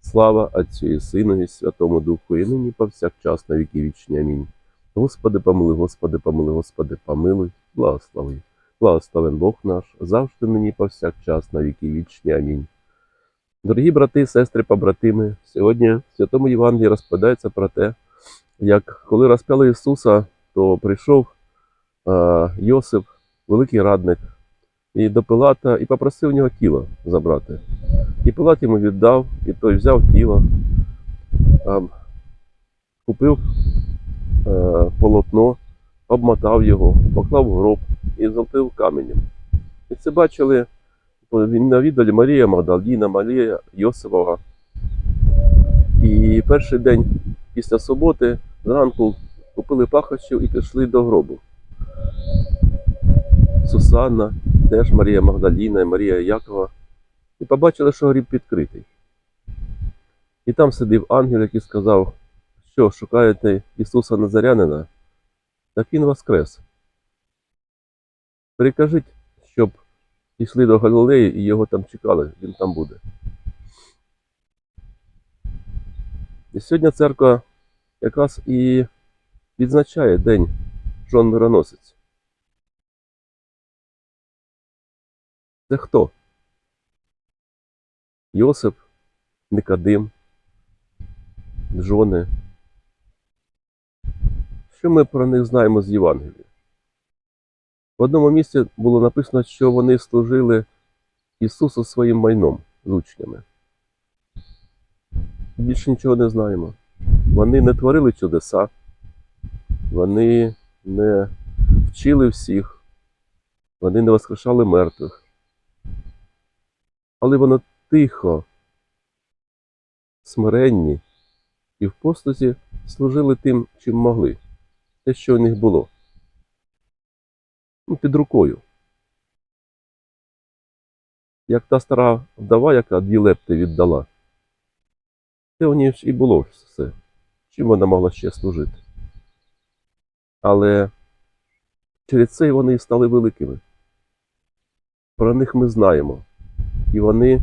Слава Отцю і Сину і Святому Духу, і нині повсякчас на віки вічні. Амінь. Господи, помилуй, Господи, помилуй, Господи, помилуй, благослови. Благословен Бог наш, завжди нині повсякчас на віки вічні. Амінь. Дорогі брати, сестри, побратими, сьогодні в Святому Євангелії розповідається про те, як коли розп'яли Ісуса, то прийшов е, Йосип, великий радник, і до Пилата і попросив у нього тіло забрати. І Пилат йому віддав, і той взяв тіло, купив е, полотно, обмотав його, поклав в гроб і золотив каменем. І це бачили навідали Марія Магдаліна, Марія Йосипова. І перший день після суботи зранку купили пахощів і пішли до гробу. Сусанна, теж Марія Магдаліна і Марія Якова. І побачили, що гріб відкритий. І там сидів ангел, який сказав, що шукаєте Ісуса Назарянина, так Він воскрес. Прикажіть, щоб йшли до Галилеї і його там чекали, він там буде. І сьогодні церква якраз і відзначає День Жон Мироносець. Це хто? Йосип, Никодим, Джони. Що ми про них знаємо з Євангелія? В одному місці було написано, що вони служили Ісусу своїм майном з учнями. Більше нічого не знаємо. Вони не творили чудеса, вони не вчили всіх, вони не воскрешали мертвих. Але вони тихо, смиренні і в постузі служили тим, чим могли, те, що у них було. Ну, під рукою. Як та стара вдова, яка дві лепти віддала. Це у ній і було все. Чим вона могла ще служити. Але через це вони і стали великими. Про них ми знаємо. І вони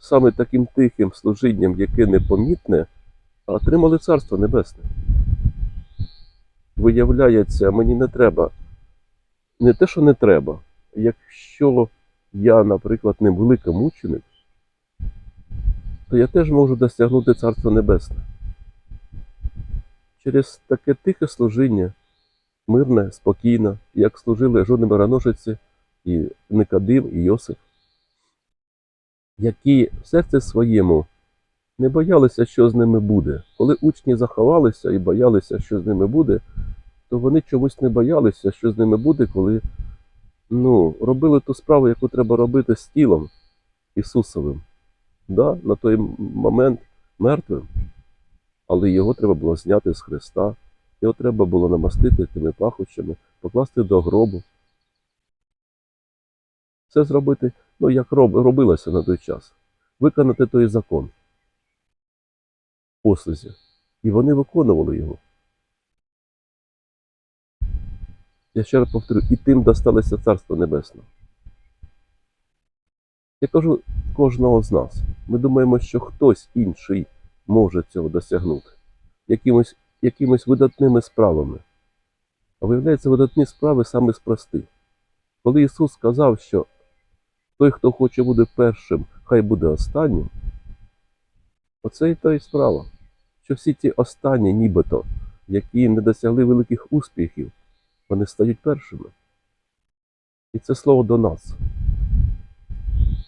саме таким тихим служінням, яке непомітне, отримали Царство Небесне. Виявляється, мені не треба. Не те, що не треба. Якщо я, наприклад, не великий мученик, то я теж можу досягнути Царства Небесне. Через таке тихе служіння, мирне, спокійне, як служили жодні мироносиці і Никодим, і Йосип які в серці своєму не боялися, що з ними буде. Коли учні заховалися і боялися, що з ними буде, то вони чомусь не боялися, що з ними буде, коли ну, робили ту справу, яку треба робити з тілом Ісусовим. Да, на той момент мертвим. Але його треба було зняти з Христа, його треба було намастити тими пахощами, покласти до гробу. Це зробити ну, як робилося на той час, виконати той закон послузі. І вони виконували його. Я ще раз повторю, і тим досталося Царство Небесне. Я кажу кожного з нас. Ми думаємо, що хтось інший може цього досягнути якимось, якимось видатними справами. А виявляється, видатні справи саме з простих. Коли Ісус сказав, що той, хто хоче бути першим, хай буде останнім. Оце і та і справа. Що всі ті останні, нібито, які не досягли великих успіхів, вони стають першими. І це слово до нас.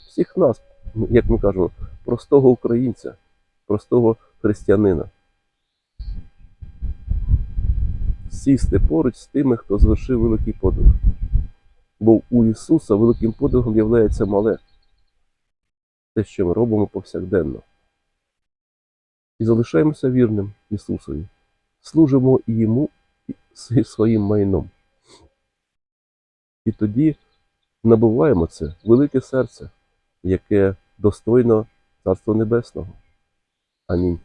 Всіх нас, як ми кажемо, простого українця, простого християнина. Сісти поруч з тими, хто звершив великий подвиг. Бо у Ісуса великим подвигом являється мале те, що ми робимо повсякденно. і залишаємося вірним Ісусові, служимо і Йому своїм майном. І тоді набуваємо це велике серце, яке достойно Царства Небесного. Амінь.